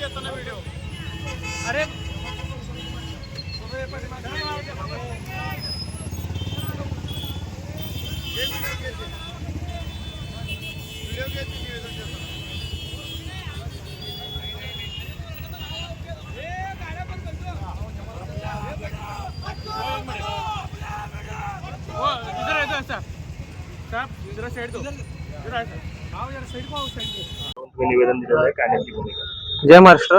येताना व्हिडिओ अरे व्हिडिओ घ्यायचे निवेदन देताना साइड साइड दिलेलं आहे काय भूमिका जय महाराष्ट्र.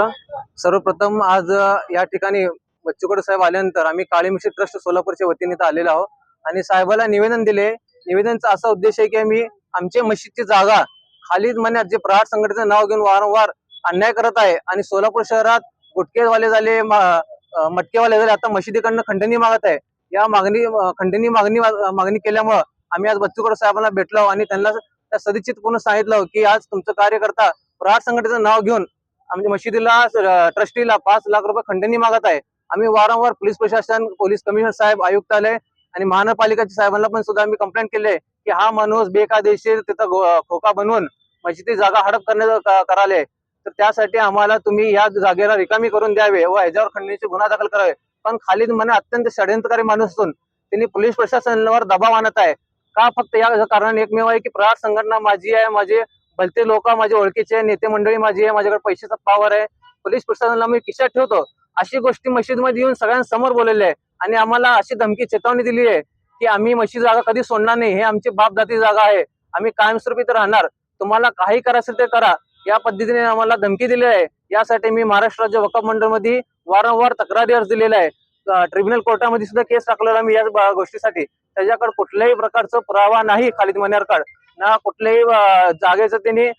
सर्वप्रथम आज या ठिकाणी बच्चूकड साहेब आल्यानंतर आम्ही काळी मिश्री ट्रस्ट सोलापूरच्या वतीने इथं आलेलो आहोत. आणि साहेबाला निवेदन दिले. निवेदनचा असा उद्देश आहे की आम्ही आमच्या मशीदची जागा खालीद म्हणण्यात जे प्रहार संघटनेचं नाव घेऊन वारंवार अन्याय करत आहे आणि सोलापूर शहरात गुटकेवाले झाले मटकेवाले झाले आता मशिदीकडनं खंडणी मागत आहे. या मागणी खंडणी मागणी मागणी केल्यामुळं आम्ही आज बच्चूकड साहेबांना भेटलो आणि त्यांना त्या सदिच्छित पूर्ण सांगितलं की आज तुमचं कार्यकर्ता प्रहार संघटनेचं नाव घेऊन आमच्या मशिदीला ट्रस्टीला पाच लाख रुपये खंडणी मागत आहे. आम्ही वारंवार पोलीस प्रशासन पोलीस कमिशनर साहेब आयुक्तालय आणि महानगरपालिकाच्या साहेबांना पण सुद्धा आम्ही कंप्लेंट केली आहे की हा माणूस बेकायदेशीर तिथं खोका बनवून मशिदी जागा हडप करण्याचं कराले. तर त्यासाठी आम्हाला तुम्ही या जागेला रिकामी करून द्यावे व ह्याच्यावर खंडणीचे गुन्हा दाखल करावे. पण खालीद मना अत्यंत षडयंत्रकारी माणूस असून त्यांनी पोलीस प्रशासनावर दबाव आणत आहे. का फक्त या कारण एकमेव आहे की प्रहार संघटना माझी आहे माझे भलते लोक माझे ओळखीचे नेते मंडळी माझी आहे माझ्याकडे पैशाचा पावर आहे. पोलीस प्रशासनाला मी किशात ठेवतो. अशी गोष्टी मशीदमध्ये येऊन सगळ्यांसमोर बोललेले आहे. आणि आम्हाला अशी धमकी चेतावणी दिली आहे की आम्ही मशीद जागा कधी सोडणार नाही हे आमची बापदाती जागा आहे. आम्ही कायमस्वरूपी तर राहणार. तुम्हाला काही करा असेल ते करा. या पद्धतीने आम्हाला धमकी दिली आहे. यासाठी मी महाराष्ट्र राज्य वकफ मंडळमध्ये वारंवार तक्रारी अर्ज दिलेला आहे. ट्रिब्युनल कोर्टामध्ये सुद्धा केस टाकलेला मी या गोष्टीसाठी. त्याच्याकडे कुठल्याही प्रकारचा पुरावा नाही खालीद मन्यारकड. ना कुठल्याही जागेचं त्यांनी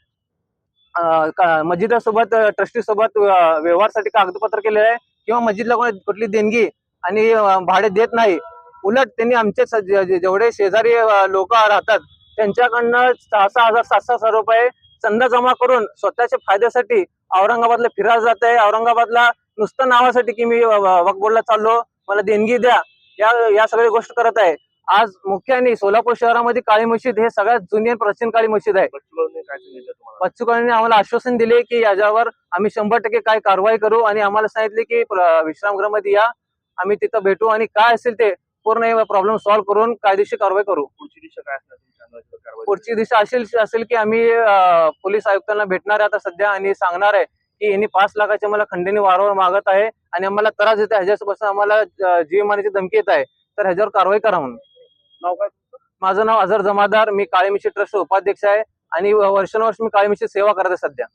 मस्जिदासोबत ट्रस्टी सोबत व्यवहारसाठी कागदपत्र केले आहे. किंवा मस्जिदला कोणी कुठली देणगी आणि भाडे देत नाही. उलट त्यांनी आमचे जेवढे शेजारी लोक राहतात त्यांच्याकडनं सहा सहा हजार सात सहा हजार रुपये चंदा जमा करून स्वतःच्या फायद्यासाठी औरंगाबादला फिरायला जात आहे. औरंगाबादला नुसतं नावासाठी की मी वकबोलला चाललो मला देणगी द्या. या या सगळ्या गोष्ट करत आहे. आज मुख्याने सोलापूर शहरामध्ये काळी मशीद हे सगळ्यात जुनी आणि प्राचीन काळी मशीद आहे. बच्चूकडे आम्हाला आश्वासन दिले की याच्यावर आम्ही शंभर टक्के काय कारवाई करू आणि आम्हाला सांगितले की विश्रामगृहामध्ये या. आम्ही तिथं भेटू आणि काय असेल ते पूर्ण प्रॉब्लेम सॉल्व्ह करून कायदेशीर कारवाई करू. पुढची दिशा काय असणार पुढची दिशा असेल असेल की आम्ही पोलीस आयुक्तांना भेटणार आहे आता सध्या आणि सांगणार आहे की यांनी पाच लाखाची मला खंडणी वारंवार मागत आहे आणि आम्हाला त्रास देत आहे. ह्याच्यापासून आम्हाला अं, जीव मारण्याची धमकी येत आहे. तर ह्याच्यावर कारवाई करा म्हणून. नाव काय माझं नाव अझर जमादार मी काळेमिशी ट्रस्ट उपाध्यक्ष आहे आणि वर्षानुवर्ष मी काळेमिशी सेवा करत आहे सध्या.